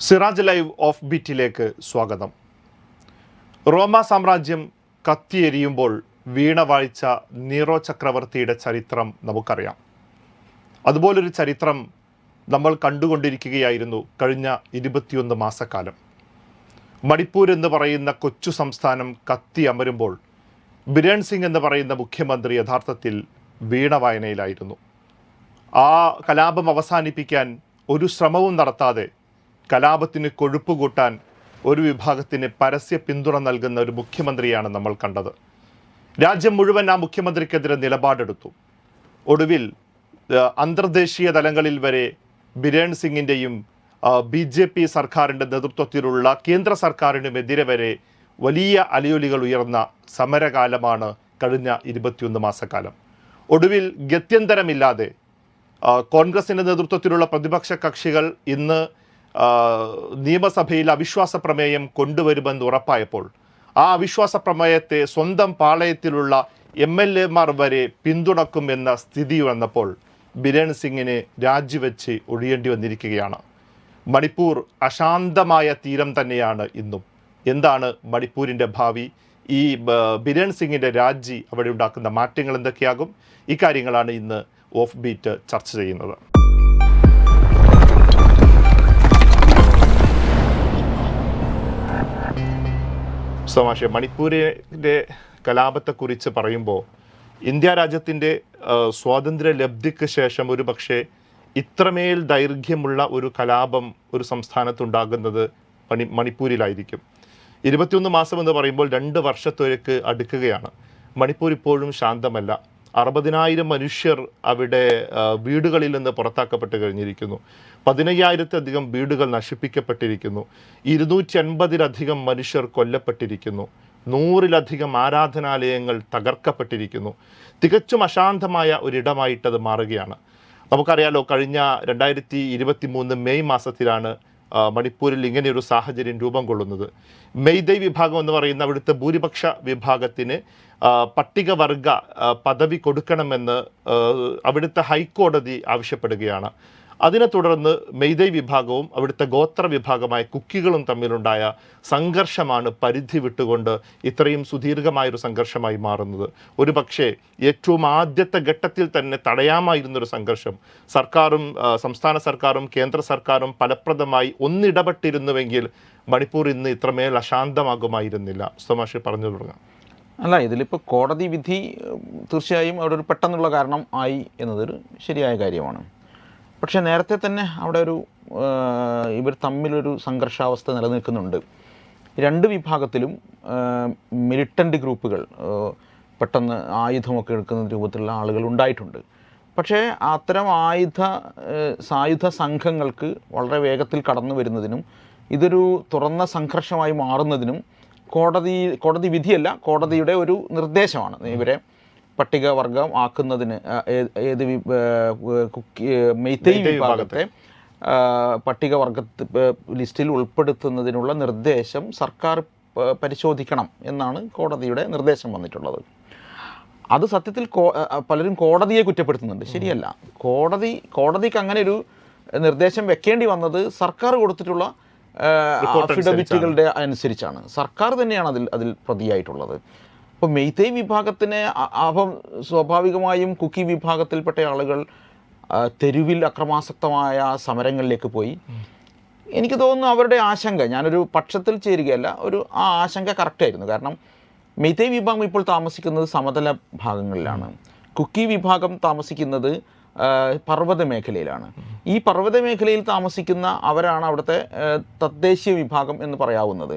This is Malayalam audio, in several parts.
സിറാജ് ലൈവ് ഓഫ് ബിറ്റിലേക്ക് സ്വാഗതം. റോമ സാമ്രാജ്യം കത്തിയെരിയുമ്പോൾ വീണ വാഴ്ച നീറോ ചക്രവർത്തിയുടെ ചരിത്രം നമുക്കറിയാം. അതുപോലൊരു ചരിത്രം നമ്മൾ കണ്ടുകൊണ്ടിരിക്കുകയായിരുന്നു കഴിഞ്ഞ ഇരുപത്തിയൊന്ന് മാസക്കാലം. മണിപ്പൂർ എന്ന് പറയുന്ന കൊച്ചു സംസ്ഥാനം കത്തി അമരുമ്പോൾ ബിരൺ സിംഗ് എന്ന് പറയുന്ന മുഖ്യമന്ത്രി യഥാർത്ഥത്തിൽ വീണ വായനയിലായിരുന്നു. ആ കലാപം അവസാനിപ്പിക്കാൻ ഒരു ശ്രമവും നടത്താതെ കലാപത്തിന് കൊഴുപ്പ് കൂട്ടാൻ ഒരു വിഭാഗത്തിന് പരസ്യ പിന്തുണ നൽകുന്ന ഒരു മുഖ്യമന്ത്രിയാണ് നമ്മൾ കണ്ടത്. രാജ്യം മുഴുവൻ ആ മുഖ്യമന്ത്രിക്കെതിരെ നിലപാടെടുത്തു. ഒടുവിൽ അന്തർദേശീയ തലങ്ങളിൽ വരെ ബിരേൺ സിംഗിന്റെയും ബി ജെ പി സർക്കാരിന്റെ നേതൃത്വത്തിലുള്ള കേന്ദ്ര സർക്കാരിനുമെതിരെ വരെ വലിയ അലയൊലികൾ ഉയർന്ന സമരകാലമാണ് കഴിഞ്ഞ ഇരുപത്തിയൊന്ന് മാസക്കാലം. ഒടുവിൽ ഗത്യന്തരമില്ലാതെ കോൺഗ്രസിന്റെ നേതൃത്വത്തിലുള്ള പ്രതിപക്ഷ കക്ഷികൾ ഇന്ന് നിയമസഭയിൽ അവിശ്വാസ പ്രമേയം കൊണ്ടുവരുമെന്ന് ഉറപ്പായപ്പോൾ ആ അവിശ്വാസ പ്രമേയത്തെ സ്വന്തം പാളയത്തിലുള്ള എം എൽ എമാർ വരെ പിന്തുണക്കും എന്ന സ്ഥിതി വന്നപ്പോൾ ബിരൺ സിംഗിനെ രാജിവെച്ച് ഒഴിയേണ്ടി വന്നിരിക്കുകയാണ്. മണിപ്പൂർ അശാന്തമായ തീരം തന്നെയാണ് ഇന്നും. എന്താണ് മണിപ്പൂരിന്റെ ഭാവി? ഈ ബിരൺ സിംഗിന്റെ രാജി അവിടെ ഉണ്ടാക്കുന്ന മാറ്റങ്ങൾ എന്തൊക്കെയാകും? ഇക്കാര്യങ്ങളാണ് ഇന്ന് ഓഫ് ബീറ്റ് ചർച്ച ചെയ്യുന്നത്. സമാഷെ മണിപ്പൂരിന്റെ കലാപത്തെക്കുറിച്ച് പറയുമ്പോൾ ഇന്ത്യ രാജ്യത്തിന്റെ സ്വാതന്ത്ര്യ ലബ്ധിക്ക് ശേഷം ഒരു പക്ഷേ ഇത്രമേൽ ദൈർഘ്യമുള്ള ഒരു കലാപം ഒരു സംസ്ഥാനത്തുണ്ടാകുന്നത് മണി മണിപ്പൂരിലായിരിക്കും. ഇരുപത്തിയൊന്ന് മാസം എന്ന് പറയുമ്പോൾ രണ്ട് വർഷത്തൊരക്ക് അടുക്കുകയാണ്. മണിപ്പൂർ ഇപ്പോഴും ശാന്തമല്ല. അറുപതിനായിരം മനുഷ്യർ അവിടെ വീടുകളിൽ നിന്ന് പുറത്താക്കപ്പെട്ട് കഴിഞ്ഞിരിക്കുന്നു. പതിനയ്യായിരത്തിലധികം വീടുകൾ നശിപ്പിക്കപ്പെട്ടിരിക്കുന്നു. ഇരുന്നൂറ്റി അൻപതിലധികം മനുഷ്യർ കൊല്ലപ്പെട്ടിരിക്കുന്നു. നൂറിലധികം ആരാധനാലയങ്ങൾ തകർക്കപ്പെട്ടിരിക്കുന്നു. തികച്ചും അശാന്തമായ ഒരിടമായിട്ടത് മാറുകയാണ്. നമുക്കറിയാലോ കഴിഞ്ഞ രണ്ടായിരത്തി ഇരുപത്തി മൂന്ന് മെയ് മാസത്തിലാണ് മണിപ്പൂരിൽ ഇങ്ങനെയൊരു സാഹചര്യം രൂപം കൊള്ളുന്നത്. മെയ്തൈ വിഭാഗം എന്ന് പറയുന്ന അവിടുത്തെ ഭൂരിപക്ഷ വിഭാഗത്തിന് പട്ടികവർഗ പദവി കൊടുക്കണമെന്ന് അവിടുത്തെ ഹൈക്കോടതി ആവശ്യപ്പെടുകയാണ്. അതിനെ തുടർന്ന് മെയ്തൈ വിഭാഗവും അവിടുത്തെ ഗോത്ര വിഭാഗമായ കുക്കികളും തമ്മിലുണ്ടായ സംഘർഷമാണ് പരിധി വിട്ടുകൊണ്ട് ഇത്രയും സുദീർഘമായൊരു സംഘർഷമായി മാറുന്നത്. ഒരു പക്ഷേ ഏറ്റവും ആദ്യത്തെ ഘട്ടത്തിൽ തന്നെ തടയാമായിരുന്നൊരു സംഘർഷം. സർക്കാരും സംസ്ഥാന സർക്കാരും കേന്ദ്ര സർക്കാരും ഫലപ്രദമായി ഒന്നിടപെട്ടിരുന്നുവെങ്കിൽ മണിപ്പൂർ ഇന്ന് ഇത്രമേൽ അശാന്തമാകുമായിരുന്നില്ല. സുമാഷി പറഞ്ഞു തുടങ്ങാം. അല്ല ഇതിലിപ്പോൾ കോടതി വിധി തീർച്ചയായും അവിടെ ഒരു പെട്ടെന്നുള്ള കാരണം ആയി എന്നതൊരു ശരിയായ കാര്യമാണ്. പക്ഷേ നേരത്തെ തന്നെ അവിടെ ഒരു ഇവർ തമ്മിലൊരു സംഘർഷാവസ്ഥ നിലനിൽക്കുന്നുണ്ട്. രണ്ട് വിഭാഗത്തിലും മിലിറ്റന്റ് ഗ്രൂപ്പുകൾ പെട്ടെന്ന് ആയുധമൊക്കെ എടുക്കുന്ന രൂപത്തിലുള്ള ആളുകൾ ഉണ്ടായിട്ടുണ്ട്. പക്ഷേ അത്തരം ആയുധ സായുധ സംഘങ്ങൾക്ക് വളരെ വേഗത്തിൽ കടന്നു വരുന്നതിനും ഇതൊരു തുറന്ന സംഘർഷമായി മാറുന്നതിനും കോടതി കോടതി വിധിയല്ല കോടതിയുടെ ഒരു നിർദ്ദേശമാണ് ഇവരെ പട്ടികവർഗം ആക്കുന്നതിന് ഏത് മെയ്തൈ വിഭാഗത്തെ. പട്ടികവർഗ ലിസ്റ്റിൽ ഉൾപ്പെടുത്തുന്നതിനുള്ള നിർദ്ദേശം സർക്കാർ പരിശോധിക്കണം എന്നാണ് കോടതിയുടെ നിർദ്ദേശം വന്നിട്ടുള്ളത്. അത് സത്യത്തിൽ പലരും കോടതിയെ കുറ്റപ്പെടുത്തുന്നുണ്ട്. ശരിയല്ല. കോടതി കോടതിക്ക് അങ്ങനെ ഒരു നിർദ്ദേശം വെക്കേണ്ടി വന്നത് സർക്കാർ കൊടുത്തിട്ടുള്ള അഫിഡവിറ്റുകളുടെ അനുസരിച്ചാണ്. സർക്കാർ തന്നെയാണ് അതിൽ അതിൽ പ്രതിയായിട്ടുള്ളത്. അപ്പോൾ മെയ്തൈ വിഭാഗത്തിന് അപ്പം സ്വാഭാവികമായും കുക്കി വിഭാഗത്തിൽപ്പെട്ട ആളുകൾ തെരുവിൽ അക്രമാസക്തമായ സമരങ്ങളിലേക്ക് പോയി. എനിക്ക് തോന്നുന്നു അവരുടെ ആശങ്ക ഞാനൊരു പക്ഷത്തിൽ ചേരുകയല്ല ഒരു ആ ആശങ്ക കറക്റ്റായിരുന്നു കാരണം മെയ്തൈ വിഭാഗം ഇപ്പോൾ താമസിക്കുന്നത് സമതല ഭാഗങ്ങളിലാണ്. കുക്കി വിഭാഗം താമസിക്കുന്നത് പർവത മേഖലയിലാണ്. ഈ പർവത മേഖലയിൽ താമസിക്കുന്ന അവരാണ് അവിടുത്തെ തദ്ദേശീയ വിഭാഗം എന്ന് പറയാവുന്നത്.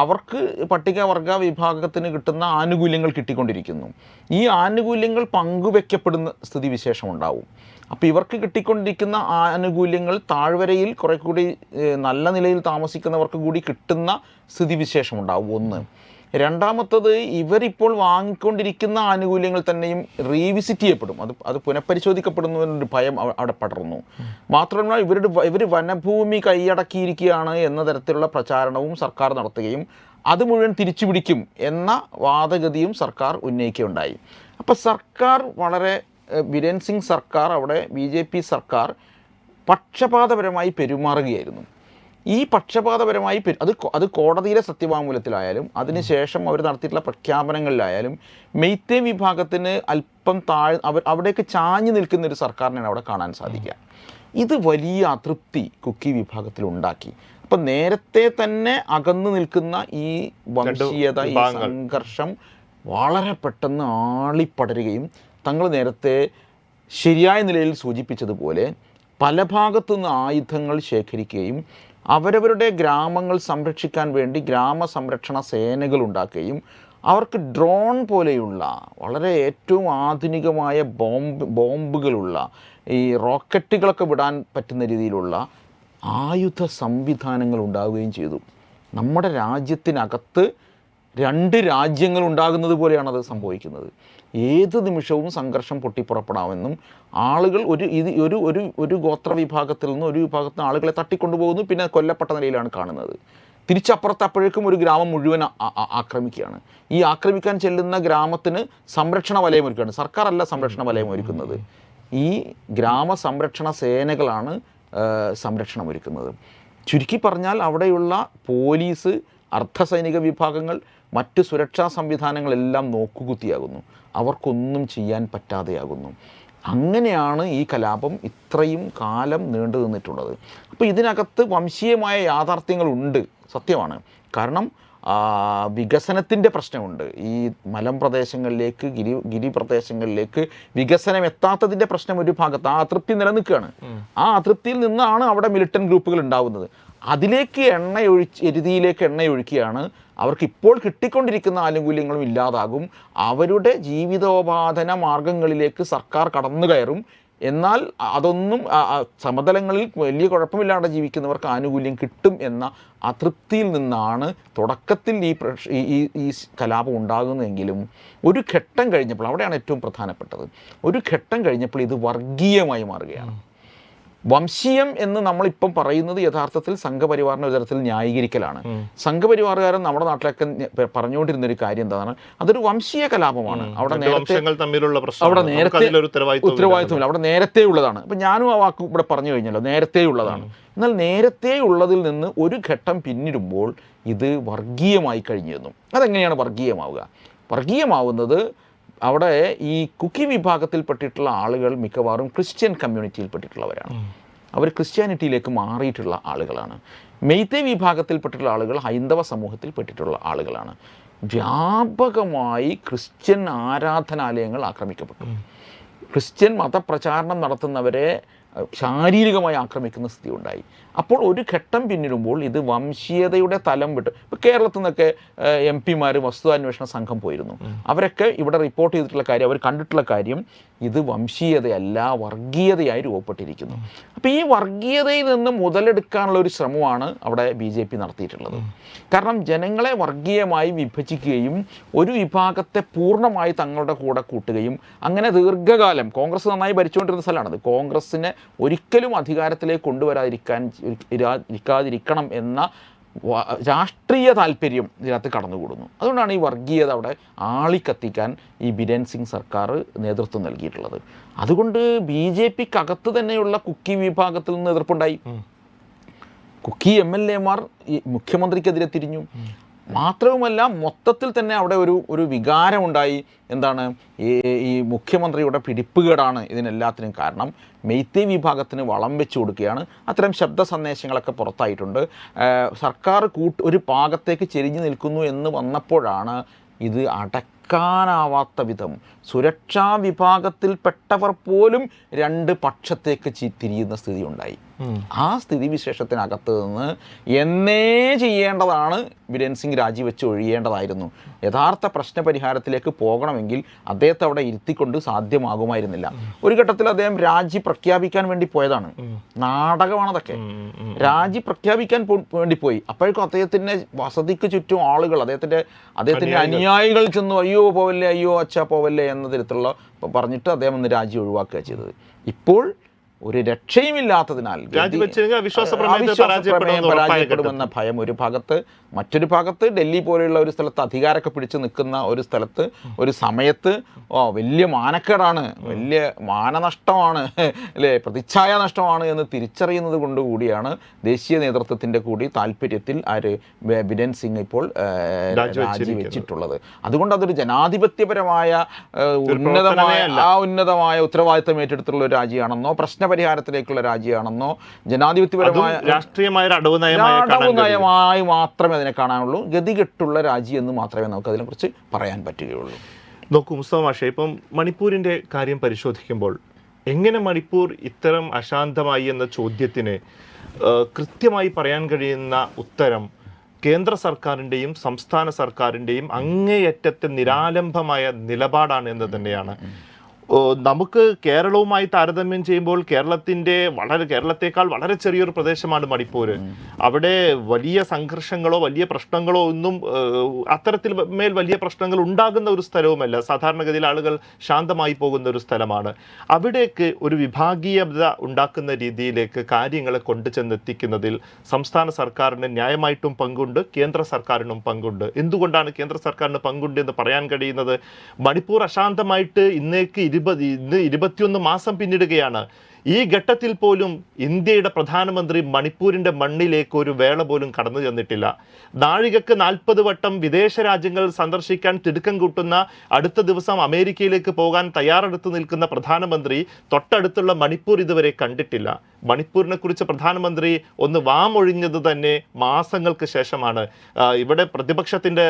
അവർക്ക് പട്ടികവർഗ വിഭാഗത്തിന് കിട്ടുന്ന ആനുകൂല്യങ്ങൾ കിട്ടിക്കൊണ്ടിരിക്കുന്നു. ഈ ആനുകൂല്യങ്ങൾ പങ്കുവെക്കപ്പെടുന്ന സ്ഥിതിവിശേഷം ഉണ്ടാവും അപ്പോൾ ഇവർക്ക് കിട്ടിക്കൊണ്ടിരിക്കുന്ന ആനുകൂല്യങ്ങൾ താഴ്വരയിൽ കുറേ കൂടി നല്ല നിലയിൽ താമസിക്കുന്നവർക്ക് കൂടി കിട്ടുന്ന സ്ഥിതിവിശേഷം ഉണ്ടാവും ഒന്ന് രണ്ടാമത്തത് ഇവരിപ്പോൾ വാങ്ങിക്കൊണ്ടിരിക്കുന്ന ആനുകൂല്യങ്ങൾ തന്നെയും റീവിസിറ്റ് ചെയ്യപ്പെടും. അത് അത് പുനഃപരിശോധിക്കപ്പെടുന്നു എന്നൊരു ഭയം അവ- അവിടെ പടർന്നു. മാത്രമല്ല ഇവരുടെ ഇവർ വനഭൂമി കൈയടക്കിയിരിക്കുകയാണ് എന്ന തരത്തിലുള്ള പ്രചാരണവും സർക്കാർ നടത്തുകയും അത് മുഴുവൻ തിരിച്ചു പിടിക്കും എന്ന വാദഗതിയും സർക്കാർ ഉന്നയിക്കുകയുണ്ടായി. അപ്പോൾ സർക്കാർ വളരെ ബിരേൻ സിംഗ് സർക്കാർ അവിടെ ബി സർക്കാർ പക്ഷപാതപരമായി പെരുമാറുകയായിരുന്നു. ഈ പക്ഷപാതപരമായി അത് അത് കോടതിയിലെ സത്യവാങ്മൂലത്തിലായാലും അതിനുശേഷം അവർ നടത്തിയിട്ടുള്ള പ്രഖ്യാപനങ്ങളിലായാലും മെയ്ത്തേ വിഭാഗത്തിന് അല്പം താഴ് അവർ അവിടേക്ക് ചാഞ്ഞു നിൽക്കുന്ന ഒരു സർക്കാരിനാണ് അവിടെ കാണാൻ സാധിക്കുക. ഇത് വലിയ അതൃപ്തി കുക്കി വിഭാഗത്തിൽ ഉണ്ടാക്കി. അപ്പം നേരത്തെ തന്നെ അകന്നു നിൽക്കുന്ന ഈ വംശീയത ഈ സംഘർഷം വളരെ പെട്ടെന്ന് ആളിപ്പടരുകയും തങ്ങൾ നേരത്തെ ശരിയായ നിലയിൽ സൂചിപ്പിച്ചതുപോലെ പല ഭാഗത്തുനിന്ന് ആയുധങ്ങൾ ശേഖരിക്കുകയും അവരവരുടെ ഗ്രാമങ്ങൾ സംരക്ഷിക്കാൻ വേണ്ടി ഗ്രാമ സംരക്ഷണ സേനകൾ ഉണ്ടാക്കുകയും അവർക്ക് ഡ്രോൺ പോലെയുള്ള വളരെ ഏറ്റവും ആധുനികമായ ബോംബ് ബോംബുകളുള്ള ഈ റോക്കറ്റുകളൊക്കെ വിടാൻ പറ്റുന്ന രീതിയിലുള്ള ആയുധ സംവിധാനങ്ങൾ ഉണ്ടാവുകയും ചെയ്തു. നമ്മുടെ രാജ്യത്തിനകത്ത് രണ്ട് രാജ്യങ്ങൾ ഉണ്ടാകുന്നത് പോലെയാണത് സംഭവിക്കുന്നത്. ഏത് നിമിഷവും സംഘർഷം പൊട്ടിപ്പുറപ്പെടാമെന്നും ആളുകൾ ഒരു ഇത് ഒരു ഒരു ഒരു ഗോത്ര വിഭാഗത്തിൽ നിന്ന് ഒരു വിഭാഗത്തിൽ നിന്ന് ആളുകളെ തട്ടിക്കൊണ്ടുപോകുന്നു പിന്നെ കൊല്ലപ്പെട്ട നിലയിലാണ് കാണുന്നത്. തിരിച്ചപ്പുറത്ത് അപ്പോഴേക്കും ഒരു ഗ്രാമം മുഴുവൻ ആക്രമിക്കുകയാണ്. ഈ ആക്രമിക്കാൻ ചെല്ലുന്ന ഗ്രാമത്തിന് സംരക്ഷണ വലയം ഒരുക്കുകയാണ്. സർക്കാരല്ല സംരക്ഷണ വലയം ഒരുക്കുന്നത്. ഈ ഗ്രാമ സംരക്ഷണ സേനകളാണ് സംരക്ഷണം ഒരുക്കുന്നത്. ചുരുക്കി പറഞ്ഞാൽ അവിടെയുള്ള പോലീസ് അർദ്ധസൈനിക വിഭാഗങ്ങൾ മറ്റ് സുരക്ഷാ സംവിധാനങ്ങളെല്ലാം നോക്കുകുത്തിയാകുന്നു. അവർക്കൊന്നും ചെയ്യാൻ പറ്റാതെയാകുന്നു. അങ്ങനെയാണ് ഈ കലാപം ഇത്രയും കാലം നീണ്ടു നിന്നിട്ടുള്ളത്. അപ്പോൾ ഇതിനകത്ത് വംശീയമായ യാഥാർത്ഥ്യങ്ങളുണ്ട്. സത്യമാണ്. കാരണം വികസനത്തിന്റെ പ്രശ്നമുണ്ട്. ഈ മലം പ്രദേശങ്ങളിലേക്ക് ഗിരി ഗിരി പ്രദേശങ്ങളിലേക്ക് വികസനം എത്താത്തതിന്റെ പ്രശ്നം ഒരു ഭാഗത്ത് ആ അതൃപ്തി നിലനിൽക്കുകയാണ്. ആ അതൃപ്തിയിൽ നിന്നാണ് അവിടെ മിലിറ്റൻ ഗ്രൂപ്പുകൾ ഉണ്ടാവുന്നത്. അതിലേക്ക് എണ്ണ ഒഴിച്ച് എരുതിയിലേക്ക് എണ്ണ ഒഴുക്കിയാണ് അവർക്ക് ഇപ്പോൾ കിട്ടിക്കൊണ്ടിരിക്കുന്ന ആനുകൂല്യങ്ങളും ഇല്ലാതാകും. അവരുടെ ജീവിതോപാധന മാർഗങ്ങളിലേക്ക് സർക്കാർ കടന്നു കയറും. എന്നാൽ അതൊന്നും സമതലങ്ങളിൽ വലിയ കുഴപ്പമില്ലാതെ ജീവിക്കുന്നവർക്ക് ആനുകൂല്യം കിട്ടും എന്ന അതൃപ്തിയിൽ നിന്നാണ് തുടക്കത്തിൽ ഈ- ഈ ഈ കലാപം ഉണ്ടാകുന്നതെങ്കിലും ഒരു ഘട്ടം കഴിഞ്ഞപ്പോൾ അവിടെയാണ് ഏറ്റവും പ്രധാനപ്പെട്ടത്. ഒരു ഘട്ടം കഴിഞ്ഞപ്പോൾ ഇത് വർഗീയമായി മാറുകയാണ്. വംശീയം എന്ന് നമ്മളിപ്പം പറയുന്നത് യഥാർത്ഥത്തിൽ സംഘപരിവാറിന്റെ ഒരു തരത്തിൽ ന്യായീകരിക്കലാണ്. സംഘപരിവാറുകാരൻ നമ്മുടെ നാട്ടിലൊക്കെ പറഞ്ഞുകൊണ്ടിരുന്ന ഒരു കാര്യം എന്താണ്? അതൊരു വംശീയ കലാപമാണ്. അവിടെ നേരത്തെ വംശങ്ങൾ തമ്മിലുള്ള പ്രശ്നം അവിടെ നേരത്തെ ഉത്തരവാദിത്വമില്ല. അവിടെ നേരത്തെ ഉള്ളതാണ്. അപ്പം ഞാനും ആ വാക്ക് ഇവിടെ പറഞ്ഞു കഴിഞ്ഞല്ലോ. നേരത്തെ ഉള്ളതാണ്. എന്നാൽ നേരത്തെ ഉള്ളതിൽ നിന്ന് ഒരു ഘട്ടം പിന്നിടുമ്പോൾ ഇത് വർഗീയമായി കഴിഞ്ഞിരുന്നു അതെങ്ങനെയാണ് വർഗീയമാവുക? വർഗീയമാവുന്നത് അവിടെ ഈ കുക്കി വിഭാഗത്തിൽപ്പെട്ടിട്ടുള്ള ആളുകൾ മിക്കവാറും ക്രിസ്ത്യൻ കമ്മ്യൂണിറ്റിയിൽപ്പെട്ടിട്ടുള്ളവരാണ്. അവർ ക്രിസ്ത്യാനിറ്റിയിലേക്ക് മാറിയിട്ടുള്ള ആളുകളാണ്. മെയ്ത്തെ വിഭാഗത്തിൽപ്പെട്ടിട്ടുള്ള ആളുകൾ ഹൈന്ദവ സമൂഹത്തിൽപ്പെട്ടിട്ടുള്ള ആളുകളാണ്. വ്യാപകമായി ക്രിസ്ത്യൻ ആരാധനാലയങ്ങൾ ആക്രമിക്കപ്പെട്ടു. ക്രിസ്ത്യൻ മതപ്രചാരണം നടത്തുന്നവരെ ശാരീരികമായി ആക്രമിക്കുന്ന സ്ഥിതി ഉണ്ടായി. അപ്പോൾ ഒരു ഘട്ടം പിന്നിടുമ്പോൾ ഇത് വംശീയതയുടെ തലം വിട്ട് ഇപ്പോൾ കേരളത്തിൽ നിന്നൊക്കെ എം പിമാർ വസ്തുതാന്വേഷണ സംഘം പോയിരുന്നു. അവരൊക്കെ ഇവിടെ റിപ്പോർട്ട് ചെയ്തിട്ടുള്ള കാര്യം അവർ കണ്ടിട്ടുള്ള കാര്യം ഇത് വംശീയതയല്ല വർഗീയതയായി രൂപപ്പെട്ടിരിക്കുന്നു. അപ്പോൾ ഈ വർഗീയതയിൽ നിന്ന് മുതലെടുക്കാനുള്ള ഒരു ശ്രമമാണ് അവിടെ ബി ജെ പി നടത്തിയിട്ടുള്ളത്. കാരണം ജനങ്ങളെ വർഗീയമായി വിഭജിക്കുകയും ഒരു വിഭാഗത്തെ പൂർണമായി തങ്ങളുടെ കൂടെ കൂട്ടുകയും അങ്ങനെ ദീർഘകാലം കോൺഗ്രസ് നന്നായി ഭരിച്ചുകൊണ്ടിരുന്ന സ്ഥലമാണത് കോൺഗ്രസ്സിനെ ഒരിക്കലും അധികാരത്തിലേക്ക് കൊണ്ടുവരാതിരിക്കാൻ ഇരിക്കാതിരിക്കണം എന്ന രാഷ്ട്രീയ താല്പര്യം ഇതിനകത്ത് കടന്നുകൂടുന്നു. അതുകൊണ്ടാണ് ഈ വർഗീയത അവിടെ ആളിക്കത്തിക്കാൻ ഈ ബിരൻ സിംഗ് സർക്കാർ നേതൃത്വം നൽകിയിട്ടുള്ളത്. അതുകൊണ്ട് ബി ജെ പിക്ക് അകത്ത് തന്നെയുള്ള കുക്കി വിഭാഗത്തിൽ നിന്ന് എതിർപ്പുണ്ടായി. കുക്കി എം എൽ എമാർ ഈ മുഖ്യമന്ത്രിക്കെതിരെ തിരിഞ്ഞു. മാത്രവുമല്ല മൊത്തത്തിൽ തന്നെ അവിടെ ഒരു ഒരു വികാരമുണ്ടായി. എന്താണ്? ഈ ഈ മുഖ്യമന്ത്രിയുടെ പിടിപ്പുകേടാണ് ഇതിനെല്ലാത്തിനും കാരണം. മെയ്ത്തേ വിഭാഗത്തിന് വളം വെച്ച് കൊടുക്കുകയാണ്. അത്തരം ശബ്ദ സന്ദേശങ്ങളൊക്കെ പുറത്തായിട്ടുണ്ട്. സർക്കാർ കൂട്ട് ഒരു ഭാഗത്തേക്ക് ചെരിഞ്ഞു നിൽക്കുന്നു എന്ന് വന്നപ്പോഴാണ് ഇത് അടക്കാനാവാത്ത വിധം. സുരക്ഷാ വിഭാഗത്തിൽപ്പെട്ടവർ പോലും രണ്ട് പക്ഷത്തേക്ക് തിരിയുന്ന സ്ഥിതി ഉണ്ടായി ആ സ്ഥിതിവിശേഷത്തിനകത്ത് നിന്ന് എന്നേ ചെയ്യേണ്ടതാണ് ബിരൻ സിംഗ് രാജിവെച്ച് ഒഴിയേണ്ടതായിരുന്നു. യഥാർത്ഥ പ്രശ്നപരിഹാരത്തിലേക്ക് പോകണമെങ്കിൽ അദ്ദേഹത്തെ അവിടെ ഇരുത്തിക്കൊണ്ട് സാധ്യമാകുമായിരുന്നില്ല. ഒരു ഘട്ടത്തിൽ അദ്ദേഹം രാജി പ്രഖ്യാപിക്കാൻ വേണ്ടി പോയതാണ്. നാടകമാണ് അതൊക്കെ. രാജി പ്രഖ്യാപിക്കാൻ വേണ്ടി പോയി. അപ്പോഴേക്കും അദ്ദേഹത്തിന്റെ വസതിക്ക് ചുറ്റും ആളുകൾ അദ്ദേഹത്തിന്റെ അദ്ദേഹത്തിന്റെ അനുയായികൾ. ചെന്നു അയ്യോ പോവല്ലേ അയ്യോ അച്ഛാ പോവല്ലേ എന്ന തരത്തിലുള്ള പറഞ്ഞിട്ട് അദ്ദേഹം ഒന്ന് രാജി ഒഴിവാക്കുക ചെയ്തത്. ഇപ്പോൾ ഒരു രക്ഷയുമില്ലാത്തതിനാൽ പരാജയപ്പെടുമെന്ന ഭയം ഒരു ഭാഗത്ത് മറ്റൊരു ഭാഗത്ത് ഡൽഹി പോലെയുള്ള ഒരു സ്ഥലത്ത് അധികാരമൊക്കെ പിടിച്ചു നിൽക്കുന്ന ഒരു സ്ഥലത്ത് ഒരു സമയത്ത് ഓ വലിയ മാനക്കേടാണ്. വലിയ മാനനഷ്ടമാണ് അല്ലേ? പ്രതിച്ഛായ നഷ്ടമാണ് എന്ന് തിരിച്ചറിയുന്നത് കൊണ്ട് കൂടിയാണ് ദേശീയ നേതൃത്വത്തിന്റെ കൂടി താല്പര്യത്തിൽ ആര് ബിരൻ സിംഗ് ഇപ്പോൾ രാജിവെച്ചിട്ടുള്ളത്. അതുകൊണ്ട് അതൊരു ജനാധിപത്യപരമായ ഉന്നതമായ ആ ഉന്നതമായ ഉത്തരവാദിത്തം ഏറ്റെടുത്തുള്ള ഒരു രാജ്യമാണെന്നോ പ്രശ്നപരിഹാരത്തിലേക്കുള്ള രാജ്യമാണെന്നോ ജനാധിപത്യപരമായ രാഷ്ട്രീയമായ അടവ് നയമായി മാത്രമേ അതിനെ കാണാനുള്ളൂ. ഗതികെട്ടുള്ള രാജ്യം എന്ന് മാത്രമേ നമുക്ക് അതിനെക്കുറിച്ച് പറയാൻ പറ്റുകയുള്ളൂ. നോക്കൂ മുസ്തഫ മാഷെ ഇപ്പം മണിപ്പൂരിന്റെ കാര്യം പരിശോധിക്കുമ്പോൾ എങ്ങനെ മണിപ്പൂർ ഇത്തരം അശാന്തമായി എന്ന ചോദ്യത്തിന് കൃത്യമായി പറയാൻ കഴിയുന്ന ഉത്തരം കേന്ദ്ര സർക്കാരിന്റെയും സംസ്ഥാന സർക്കാരിന്റെയും അങ്ങേയറ്റത്തെ നിരാലംബമായ നിലപാടാണ് എന്ന് തന്നെയാണ് നമുക്ക് കേരളവുമായി താരതമ്യം ചെയ്യുമ്പോൾ കേരളത്തിന്റെ വളരെ കേരളത്തെക്കാൾ വളരെ ചെറിയൊരു പ്രദേശമാണ് മണിപ്പൂർ. അവിടെ വലിയ സംഘർഷങ്ങളോ വലിയ പ്രശ്നങ്ങളോ ഒന്നും അത്തരത്തിൽ മേൽ വലിയ പ്രശ്നങ്ങൾ ഉണ്ടാകുന്ന ഒരു സ്ഥലവുമല്ല. സാധാരണഗതിയിൽ ആളുകൾ ശാന്തമായി പോകുന്ന ഒരു സ്ഥലമാണ്. അവിടേക്ക് ഒരു വിഭാഗീയത ഉണ്ടാക്കുന്ന രീതിയിലേക്ക് കാര്യങ്ങളെ കൊണ്ടുചെന്നെത്തിക്കുന്നതിൽ സംസ്ഥാന സർക്കാരിന് ന്യായമായിട്ടും പങ്കുണ്ട് കേന്ദ്ര സർക്കാരിനും പങ്കുണ്ട്. എന്തുകൊണ്ടാണ് കേന്ദ്ര സർക്കാരിന് പങ്കുണ്ട് എന്ന് പറയാൻ കഴിയുന്നത്? മണിപ്പൂർ അശാന്തമായിട്ട് ഇന്നേക്ക് ഇരുപത് ഇന്ന് ഇരുപത്തിയൊന്ന് മാസം പിന്നിടുകയാണ്. ഈ ഘട്ടത്തിൽ പോലും ഇന്ത്യയുടെ പ്രധാനമന്ത്രി മണിപ്പൂരിന്റെ മണ്ണിലേക്ക് ഒരു വേള പോലും കടന്നു ചെന്നിട്ടില്ല. നാഴികക്ക് നാൽപ്പത് വട്ടം വിദേശ രാജ്യങ്ങൾ സന്ദർശിക്കാൻ തിടുക്കം കൂട്ടുന്ന അടുത്ത ദിവസം അമേരിക്കയിലേക്ക് പോകാൻ തയ്യാറെടുത്ത് നിൽക്കുന്ന പ്രധാനമന്ത്രി തൊട്ടടുത്തുള്ള മണിപ്പൂർ ഇതുവരെ കണ്ടിട്ടില്ല. മണിപ്പൂരിനെ കുറിച്ച് പ്രധാനമന്ത്രി ഒന്ന് വാമൊഴിഞ്ഞത് തന്നെ മാസങ്ങൾക്ക് ശേഷമാണ്. ഇവിടെ പ്രതിപക്ഷത്തിന്റെ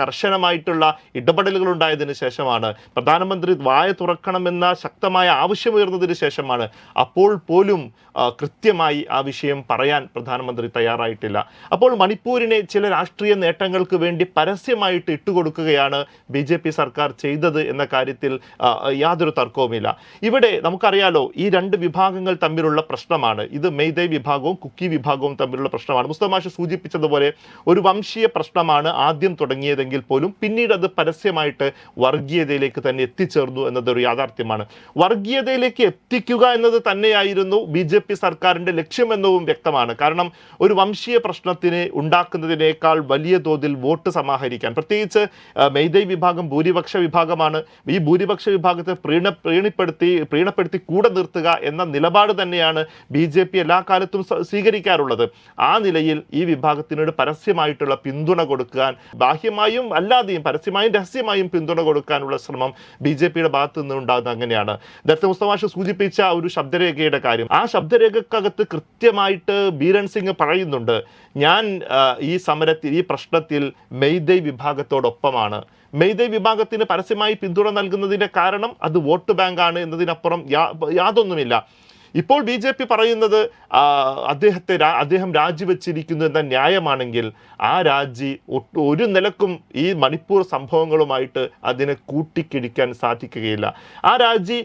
കർശനമായിട്ടുള്ള ഇടപെടലുകൾ ഉണ്ടായതിനു ശേഷമാണ്. പ്രധാനമന്ത്രി വായ തുറക്കണമെന്ന ശക്തമായ ആവശ്യമുയർന്നതിന് ശേഷമാണ്. അപ്പോൾ പോലും കൃത്യമായി ആ വിഷയം പറയാൻ പ്രധാനമന്ത്രി തയ്യാറായിട്ടില്ല. അപ്പോൾ മണിപ്പൂരിനെ ചില രാഷ്ട്രീയ നേട്ടങ്ങൾക്ക് വേണ്ടി പരസ്യമായിട്ട് ഇട്ടുകൊടുക്കുകയാണ് ബി ജെ പി സർക്കാർ ചെയ്തത് എന്ന കാര്യത്തിൽ യാതൊരു തർക്കവുമില്ല. ഇവിടെ നമുക്കറിയാലോ ഈ രണ്ട് വിഭാഗങ്ങൾ തമ്മിലുള്ള പ്രശ്നമാണ്. ഇത് മെയ്തൈ വിഭാഗവും കുക്കി വിഭാഗവും തമ്മിലുള്ള പ്രശ്നമാണ്. മുസ്തമാഷ് സൂചിപ്പിച്ചതുപോലെ ഒരു വംശീയ പ്രശ്നമാണ് ആദ്യം തുടങ്ങിയതെങ്കിൽ പോലും പിന്നീട് അത് പരസ്യമായിട്ട് വർഗീയതയിലേക്ക് തന്നെ എത്തിച്ചേർന്നു എന്നതൊരു യാഥാർത്ഥ്യമാണ്. വർഗീയതയിലേക്ക് എത്തിക്കുക എന്നത് തന്നെയായിരുന്നു ബി ജെ പി സർക്കാരിന്റെ ലക്ഷ്യമെന്നതും വ്യക്തമാണ്. കാരണം ഒരു വംശീയ പ്രശ്നത്തിന് ഉണ്ടാക്കുന്നതിനേക്കാൾ വലിയ തോതിൽ വോട്ട് സമാഹരിക്കാൻ. പ്രത്യേകിച്ച് മെയ്തൈ വിഭാഗം ഭൂരിപക്ഷ വിഭാഗമാണ്. ഈ ഭൂരിപക്ഷ വിഭാഗത്തെ പ്രീണ പ്രീണിപ്പെടുത്തി പ്രീണപ്പെടുത്തി കൂടെ നിർത്തുക എന്ന നിലപാട് തന്നെയാണ് ബി ജെ പി എല്ലാ കാലത്തും സ്വീകരിക്കാറുള്ളത്. ആ നിലയിൽ ഈ വിഭാഗത്തിനോട് പരസ്യമായിട്ടുള്ള പിന്തുണ കൊടുക്കാൻ ബാഹ്യമായും അല്ലാതെയും പരസ്യമായും രഹസ്യമായും പിന്തുണ കൊടുക്കാനുള്ള ശ്രമം ബി ജെ പിയുടെ ഭാഗത്ത് നിന്ന് ഉണ്ടാകുന്നത് അങ്ങനെയാണ്. ദത്ത മുസ്തമാഷ് സൂചിപ്പിച്ച ഒരു ശബ്ദരേഖയുടെ കാര്യം. ആ ശബ്ദരേഖക്കകത്ത് കൃത്യമായിട്ട് ബീരൻ സിംഗ് പറയുന്നുണ്ട് ഞാൻ ഈ സമരത്തിൽ ഈ പ്രശ്നത്തിൽ മെയ്തൈ വിഭാഗത്തോടൊപ്പമാണ്. മെയ്തൈ വിഭാഗത്തിന് പരസ്യമായി പിന്തുണ നൽകുന്നതിന്റെ കാരണം അത് വോട്ട് ബാങ്കാണ് എന്നതിനപ്പുറം യാതൊന്നുമില്ല. ഇപ്പോൾ ബി ജെ പി പറയുന്നത് അദ്ദേഹത്തെ അദ്ദേഹം രാജിവെച്ചിരിക്കുന്നു എന്ന ന്യായമാണെങ്കിൽ ആ രാജി ഒരു നിലക്കും ഈ മണിപ്പൂർ സംഭവങ്ങളുമായിട്ട് അതിനെ കൂട്ടിക്കിടിക്കാൻ സാധിക്കുകയില്ല. ആ രാജി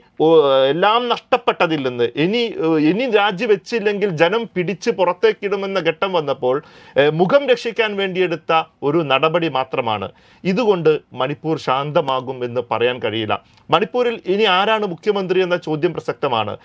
എല്ലാം നഷ്ടപ്പെട്ടതിൽ നിന്ന് ഇനി ഇനി രാജിവെച്ചില്ലെങ്കിൽ ജനം പിടിച്ച് പുറത്തേക്കിടുമെന്ന ഘട്ടം വന്നപ്പോൾ മുഖം രക്ഷിക്കാൻ വേണ്ടിയെടുത്ത ഒരു നടപടി മാത്രമാണ്. ഇതുകൊണ്ട് മണിപ്പൂർ ശാന്തമാകും എന്ന് പറയാൻ കഴിയില്ല. മണിപ്പൂരിൽ ഇനി ആരാണ് മുഖ്യമന്ത്രി എന്ന ചോദ്യം പ്രസക്തമാണ്.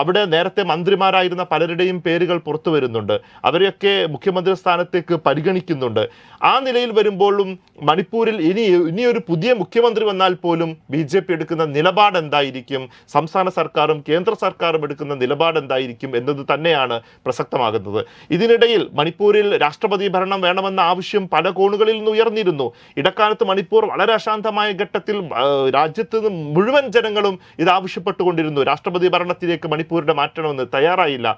അവിടെ നേരത്തെ മന്ത്രിമാരായിരുന്ന പലരുടെയും പേരുകൾ പുറത്തു വരുന്നുണ്ട്. അവരെയൊക്കെ മുഖ്യമന്ത്രി സ്ഥാനത്തേക്ക് പരിഗണിക്കുന്നുണ്ട്. ആ നിലയിൽ വരുമ്പോഴും മണിപ്പൂരിൽ ഇനി ഇനിയൊരു പുതിയ മുഖ്യമന്ത്രി വന്നാൽ പോലും ബി ജെ പി എടുക്കുന്ന നിലപാട് എന്തായിരിക്കും? സംസ്ഥാന സർക്കാരും കേന്ദ്ര സർക്കാരും എടുക്കുന്ന നിലപാട് എന്തായിരിക്കും എന്നത് തന്നെയാണ് പ്രസക്തമാകുന്നത്. ഇതിനിടയിൽ മണിപ്പൂരിൽ രാഷ്ട്രപതി ഭരണം വേണമെന്ന ആവശ്യം പല കോണുകളിൽ നിന്ന് ഉയർന്നിരുന്നു. ഇടക്കാലത്ത് മണിപ്പൂർ വളരെ അശാന്തമായ ഘട്ടത്തിൽ രാജ്യത്ത് മുഴുവൻ ജനങ്ങളും ഇത് ആവശ്യപ്പെട്ടുകൊണ്ടിരുന്നു. രാഷ്ട്രപതി ഭരണത്തിലേക്ക് മണിപ്പൂരിന്റെ മാറ്റണമെന്ന് തയ്യാറായില്ല.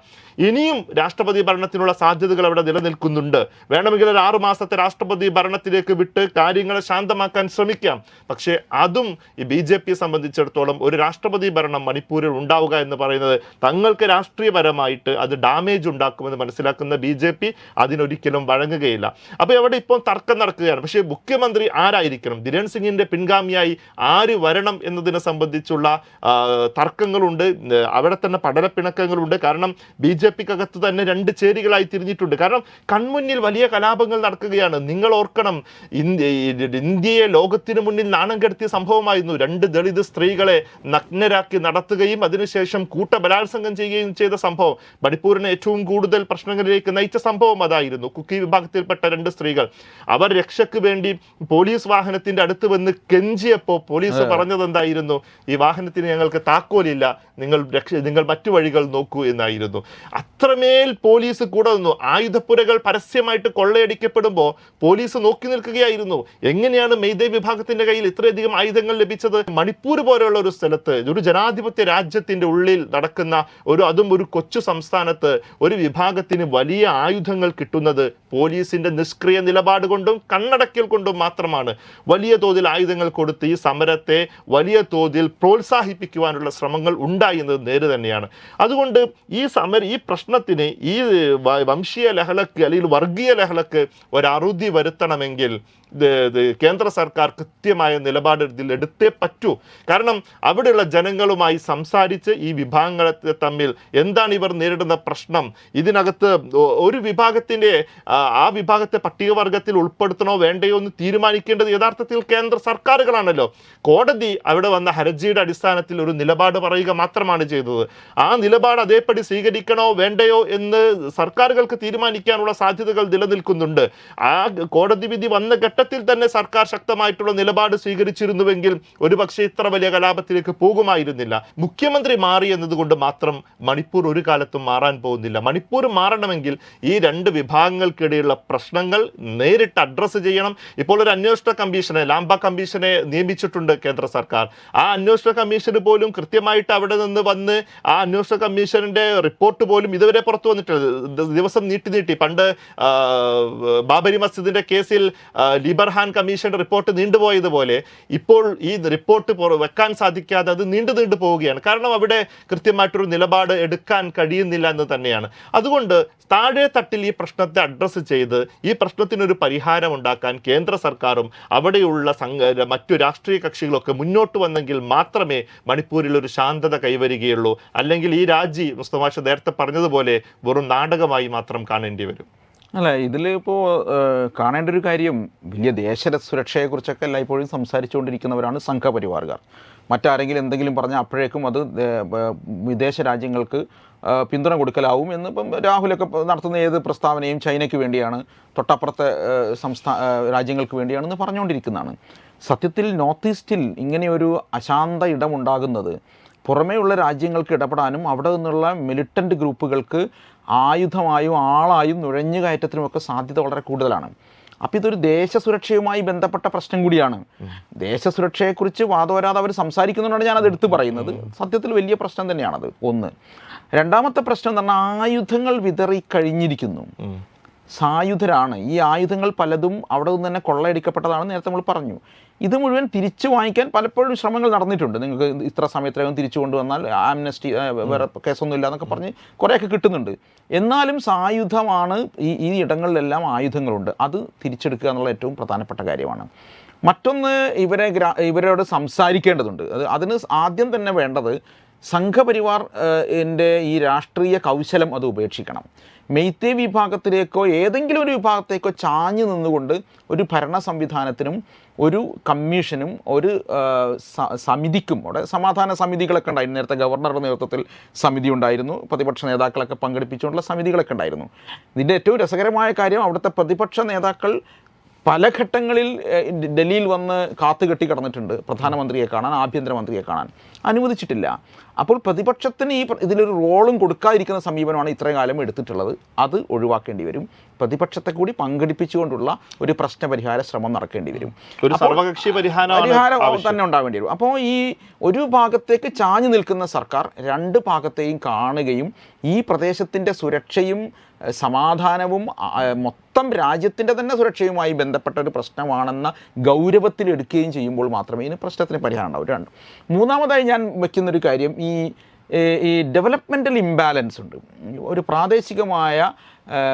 ഇനിയും രാഷ്ട്രപതി ഭരണത്തിനുള്ള സാധ്യതകൾ അവിടെ നിലനിൽക്കുന്നുണ്ട്. വേണമെങ്കിൽ ഒരു ആറു മാസത്തെ രാഷ്ട്രപതി ഭരണത്തിലേക്ക് വിട്ട് കാര്യങ്ങളെ ശാന്തമാക്കാൻ ശ്രമിക്കാം. പക്ഷേ അതും ഈ ബി ജെ പിയെ സംബന്ധിച്ചിടത്തോളം ഒരു രാഷ്ട്രപതി ഭരണം മണിപ്പൂരിൽ ഉണ്ടാവുക എന്ന് പറയുന്നത് തങ്ങൾക്ക് രാഷ്ട്രീയപരമായിട്ട് അത് ഡാമേജ് ഉണ്ടാക്കുമെന്ന് മനസ്സിലാക്കുന്ന ബി ജെ പി അതിനൊരിക്കലും വഴങ്ങുകയില്ല. അപ്പോൾ അവിടെ ഇപ്പോൾ തർക്കം നടക്കുകയാണ്. പക്ഷേ മുഖ്യമന്ത്രി ആരായിരിക്കണം? ധിരൺ സിംഗിന്റെ പിൻഗാമിയായി ആര് വരണം എന്നതിനെ സംബന്ധിച്ചുള്ള തർക്കങ്ങളുണ്ട്. അവിടെ തന്നെ പഠന പല പിണക്കങ്ങളുണ്ട് കാരണം ബി ജെ പിക്കകത്ത് തന്നെ രണ്ട് ചേരികളായി തിരിഞ്ഞിട്ടുണ്ട്. കാരണം കൺമുന്നിൽ വലിയ കലാപങ്ങൾ നടക്കുകയാണ്. നിങ്ങൾ ഓർക്കണം ഇന്ത്യ ഇന്ത്യയെ ലോകത്തിന് മുന്നിൽ നാണം കെടുത്തിയ സംഭവമായിരുന്നു. രണ്ട് ദളിത് സ്ത്രീകളെ നഗ്നരാക്കി നടത്തുകയും അതിനുശേഷം കൂട്ട ബലാത്സംഗം ചെയ്യുകയും ചെയ്ത സംഭവം. മണിപ്പൂരിനെ ഏറ്റവും കൂടുതൽ പ്രശ്നങ്ങളിലേക്ക് നയിച്ച സംഭവം അതായിരുന്നു കുക്കി വിഭാഗത്തിൽപ്പെട്ട രണ്ട് സ്ത്രീകൾ. അവർ രക്ഷയ്ക്ക് വേണ്ടി പോലീസ് വാഹനത്തിന്റെ അടുത്ത് വന്ന് കെഞ്ചിയപ്പോൾ പോലീസ് പറഞ്ഞത് എന്തായിരുന്നു ഈ വാഹനത്തിന് ഞങ്ങൾക്ക് താക്കോലില്ല. നിങ്ങൾ രക്ഷ നിങ്ങൾ മറ്റു വഴികൾ നോക്കൂ എന്നായിരുന്നു. അത്രമേൽ പോലീസ് കൂടെ നിന്നു. ആയുധപ്പുരകൾ പരസ്യമായിട്ട് കൊള്ളയടിക്കപ്പെടുമ്പോൾ പോലീസ് നോക്കി നിൽക്കുകയായിരുന്നു. എങ്ങനെയാണ് മെയ്തേ വിഭാഗത്തിന്റെ കയ്യിൽ ഇത്രയധികം ആയുധങ്ങൾ ലഭിച്ചത്? മണിപ്പൂർ പോലെയുള്ള ഒരു സ്ഥലത്ത് ഒരു ജനാധിപത്യ രാജ്യത്തിന്റെ ഉള്ളിൽ നടക്കുന്ന ഒരു അതും ഒരു കൊച്ചു സംസ്ഥാനത്ത് ഒരു വിഭാഗത്തിന് വലിയ ആയുധങ്ങൾ കിട്ടുന്നത് പോലീസിന്റെ നിഷ്ക്രിയ നിലപാട് കൊണ്ടും കണ്ണടക്കൽ കൊണ്ടും മാത്രമാണ്. വലിയ തോതിൽ ആയുധങ്ങൾ കൊടുത്ത് ഈ സമരത്തെ വലിയ തോതിൽ പ്രോത്സാഹിപ്പിക്കുവാനുള്ള ശ്രമങ്ങൾ ഉണ്ടായി എന്നത് നേര് തന്നെയാണ്. അതുകൊണ്ട് ഈ സമര ഈ പ്രശ്നത്തിന് ഈ വംശീയ ലഹളക്ക് അല്ലെങ്കിൽ വർഗീയ ലഹളക്ക് ഒരറുതി വരുത്തണമെങ്കിൽ കേന്ദ്ര സർക്കാർ കൃത്യമായ നിലപാട് ഇതിൽ എടുത്തേ പറ്റൂ. കാരണം അവിടെയുള്ള ജനങ്ങളുമായി സംസാരിച്ച് ഈ വിഭാഗങ്ങളെ തമ്മിൽ എന്താണ് ഇവർ നേരിടുന്ന പ്രശ്നം? ഇതിനകത്ത് ഒരു വിഭാഗത്തിന്റെ ആ വിഭാഗത്തെ പട്ടികവർഗത്തിൽ ഉൾപ്പെടുത്തണോ വേണ്ടയോ എന്ന് തീരുമാനിക്കേണ്ടത് യഥാർത്ഥത്തിൽ കേന്ദ്ര സർക്കാരുകളാണല്ലോ. കോടതി അവിടെ വന്ന ഹർജിയുടെ അടിസ്ഥാനത്തിൽ ഒരു നിലപാട് പറയുക മാത്രമാണ് ചെയ്തത്. ആ നിലപാട് അതേപടി സ്വീകരിക്കണോ വേണ്ടയോ എന്ന് സർക്കാരുകൾക്ക് തീരുമാനിക്കാനുള്ള സാധ്യതകൾ നിലനിൽക്കുന്നുണ്ട്. ആ കോടതി വിധി വന്ന ഘട്ടത്തിൽ തന്നെ സർക്കാർ ശക്തമായിട്ടുള്ള നിലപാട് സ്വീകരിച്ചിരുന്നുവെങ്കിൽ ഒരുപക്ഷെ ഇത്ര വലിയ കലാപത്തിലേക്ക് പോകുമായിരുന്നില്ല. മുഖ്യമന്ത്രി മാറി എന്നതുകൊണ്ട് മാത്രം മണിപ്പൂർ ഒരു കാലത്തും മാറാൻ പോകുന്നില്ല. മണിപ്പൂർ മാറണമെങ്കിൽ ഈ രണ്ട് വിഭാഗങ്ങൾക്കിടയിലുള്ള പ്രശ്നങ്ങൾ നേരിട്ട് അഡ്രസ്സ് ചെയ്യണം. ഇപ്പോൾ ഒരു അന്വേഷണ കമ്മീഷനെ ലാംബ കമ്മീഷനെ നിയമിച്ചിട്ടുണ്ട് കേന്ദ്ര സർക്കാർ. ആ അന്വേഷണ കമ്മീഷന് പോലും കൃത്യമായിട്ട് അവിടെ നിന്ന് വന്ന് ആ അന്വേഷണ കമ്മീഷന്റെ റിപ്പോർട്ട് പോലും ഇതുവരെ പുറത്തു വന്നിട്ടില്ല. ദിവസം നീട്ടി നീട്ടി. പണ്ട് ബാബരി മസ്ജിദിന്റെ കേസിൽ ലിബർഹാൻ കമ്മീഷന്റെ റിപ്പോർട്ട് നീണ്ടുപോയതുപോലെ ഇപ്പോൾ ഈ റിപ്പോർട്ട് വെക്കാൻ സാധിക്കാതെ അത് നീണ്ടു നീണ്ടു പോവുകയാണ്. കാരണം അവിടെ കൃത്യമായിട്ടൊരു നിലപാട് എടുക്കാൻ കഴിയുന്നില്ല എന്ന് തന്നെയാണ്. അതുകൊണ്ട് താഴെ തട്ടിൽ ഈ പ്രശ്നത്തെ അഡ്രസ്സ് ചെയ്ത് ഈ പ്രശ്നത്തിനൊരു പരിഹാരം ഉണ്ടാക്കാൻ കേന്ദ്ര സർക്കാരും അവിടെയുള്ള സംഘ മറ്റു രാഷ്ട്രീയ കക്ഷികളൊക്കെ മുന്നോട്ട് വന്നെങ്കിൽ മാത്രമേ മണിപ്പൂരിൽ ഒരു ശാന്തത കൈവരികയുള്ളൂ. അല്ലെങ്കിൽ ഈ രാജി മുസ്തമാഷ നേരത്തെ പറഞ്ഞതുപോലെ വെറും നാടകമായി മാത്രം കാണേണ്ടി വരും. അല്ല ഇതിൽ ഇപ്പോൾ കാണേണ്ട ഒരു കാര്യം വലിയ ദേശ സുരക്ഷയെക്കുറിച്ചൊക്കെ എല്ലായ്പ്പോഴും സംസാരിച്ചുകൊണ്ടിരിക്കുന്നവരാണ് സംഘപരിവാറുകാർ. മറ്റാരെങ്കിലും എന്തെങ്കിലും പറഞ്ഞാൽ അപ്പോഴേക്കും അത് വിദേശ രാജ്യങ്ങൾക്ക് പിന്തുണ കൊടുക്കലാവും എന്ന് ഇപ്പം രാഹുലൊക്കെ നടത്തുന്ന ഏത് പ്രസ്താവനയും ചൈനയ്ക്ക് വേണ്ടിയാണ് തൊട്ടപ്പുറത്തെ സംസ്ഥാന രാജ്യങ്ങൾക്ക് വേണ്ടിയാണെന്ന് പറഞ്ഞുകൊണ്ടിരിക്കുന്നതാണ്. സത്യത്തിൽ നോർത്ത് ഈസ്റ്റിൽ ഇങ്ങനെയൊരു അശാന്ത ഇടമുണ്ടാകുന്നത് പുറമേയുള്ള രാജ്യങ്ങൾക്ക് ഇടപെടാനും അവിടെ നിന്നുള്ള മിലിറ്റന്റ് ഗ്രൂപ്പുകൾക്ക് ആയുധമായും ആളായും നുഴഞ്ഞു കയറ്റത്തിനുമൊക്കെ സാധ്യത വളരെ കൂടുതലാണ്. അപ്പോൾ ഇതൊരു ദേശസുരക്ഷയുമായി ബന്ധപ്പെട്ട പ്രശ്നം കൂടിയാണ്. ദേശസുരക്ഷയെക്കുറിച്ച് വാദവരാതെ അവർ സംസാരിക്കുന്നതുകൊണ്ടാണ് ഞാനത് എടുത്തു പറയുന്നത് സത്യത്തിൽ വലിയ പ്രശ്നം തന്നെയാണത്. ഒന്ന്. രണ്ടാമത്തെ പ്രശ്നം എന്ന് പറഞ്ഞാൽ ആയുധങ്ങൾ വിതറി കഴിഞ്ഞിരിക്കുന്നു. സായുധരാണ്. ഈ ആയുധങ്ങൾ പലതും അവിടെ നിന്ന് തന്നെ കൊള്ളയടിക്കപ്പെട്ടതാണെന്ന് നേരത്തെ നമ്മൾ പറഞ്ഞു. ഇത് മുഴുവൻ തിരിച്ചു വാങ്ങിക്കാൻ പലപ്പോഴും ശ്രമങ്ങൾ നടന്നിട്ടുണ്ട്. നിങ്ങൾക്ക് ഇത്ര സമയത്രയും തിരിച്ചു കൊണ്ടുവന്നാൽ ആംനസ്റ്റി വേറെ കേസൊന്നും ഇല്ല എന്നൊക്കെ പറഞ്ഞ് കുറേയൊക്കെ കിട്ടുന്നുണ്ട്. എന്നാലും സായുധമാണ് ഈ ഈ ഇടങ്ങളിലെല്ലാം ആയുധങ്ങളുണ്ട്. അത് തിരിച്ചെടുക്കുക എന്നുള്ള ഏറ്റവും പ്രധാനപ്പെട്ട കാര്യമാണ്. മറ്റൊന്ന് ഇവരെ ഇവരോട് സംസാരിക്കേണ്ടതുണ്ട്. അത് അതിന് ആദ്യം തന്നെ വേണ്ടത് സംഘപരിവാർ എന്റെ ഈ രാഷ്ട്രീയ കൗശലം അത് ഉപേക്ഷിക്കണം. മെയ്ത്തേ വിഭാഗത്തിലേക്കോ ഏതെങ്കിലും ഒരു വിഭാഗത്തേക്കോ ചാഞ്ഞു നിന്നുകൊണ്ട് ഒരു ഭരണ സംവിധാനത്തിനും ഒരു കമ്മീഷനും ഒരു സമിതിക്കും അവിടെ സമാധാന സമിതികളൊക്കെ ഉണ്ടായിരുന്നു നേരത്തെ ഗവർണറുടെ നേതൃത്വത്തിൽ സമിതി ഉണ്ടായിരുന്നു. പ്രതിപക്ഷ നേതാക്കളൊക്കെ പങ്കെടുപ്പിച്ചുകൊണ്ടുള്ള സമിതികളൊക്കെ ഉണ്ടായിരുന്നു. ഇതിന്റെ ഏറ്റവും രസകരമായ കാര്യം അവിടുത്തെ പ്രതിപക്ഷ നേതാക്കൾ പല ഘട്ടങ്ങളിൽ ഡൽഹിയിൽ വന്ന് കാത്തുകെട്ടി കിടന്നിട്ടുണ്ട്. പ്രധാനമന്ത്രിയെ കാണാൻ ആഭ്യന്തരമന്ത്രിയെ കാണാൻ. അനുവദിച്ചിട്ടില്ല. അപ്പോൾ പ്രതിപക്ഷത്തിന് ഈ ഇതിലൊരു റോളും കൊടുക്കാതിരിക്കുന്ന സമീപനമാണ് ഇത്രയും കാലം എടുത്തിട്ടുള്ളത്. അത് ഒഴിവാക്കേണ്ടി വരും. പ്രതിപക്ഷത്തെ കൂടി പങ്കെടുപ്പിച്ചുകൊണ്ടുള്ള ഒരു പ്രശ്നപരിഹാര ശ്രമം നടക്കേണ്ടി വരും. ഒരു സർവകക്ഷി പരിഹാരം തന്നെ ഉണ്ടാവേണ്ടി വരും. അപ്പോൾ ഈ ഒരു ഭാഗത്തേക്ക് ചാഞ്ഞു നിൽക്കുന്ന സർക്കാർ രണ്ട് ഭാഗത്തെയും കാണുകയും ഈ പ്രദേശത്തിന്റെ സുരക്ഷയും സമാധാനവും മൊത്തം രാജ്യത്തിന്റെ തന്നെ സുരക്ഷയുമായി ബന്ധപ്പെട്ട ഒരു പ്രശ്നമാണെന്ന ഗൗരവത്തിൽ എടുക്കുകയും ചെയ്യുമ്പോൾ മാത്രമേ ഇതിന് പ്രശ്നത്തിന് പരിഹാരം ഉണ്ടാവൂ. രണ്ട്. മൂന്നാമതായി ഞാൻ വയ്ക്കുന്നൊരു കാര്യം ഈ ഈ ഡെവലപ്മെന്റൽ ഇംബാലൻസ് ഉണ്ട്. ഒരു പ്രാദേശികമായ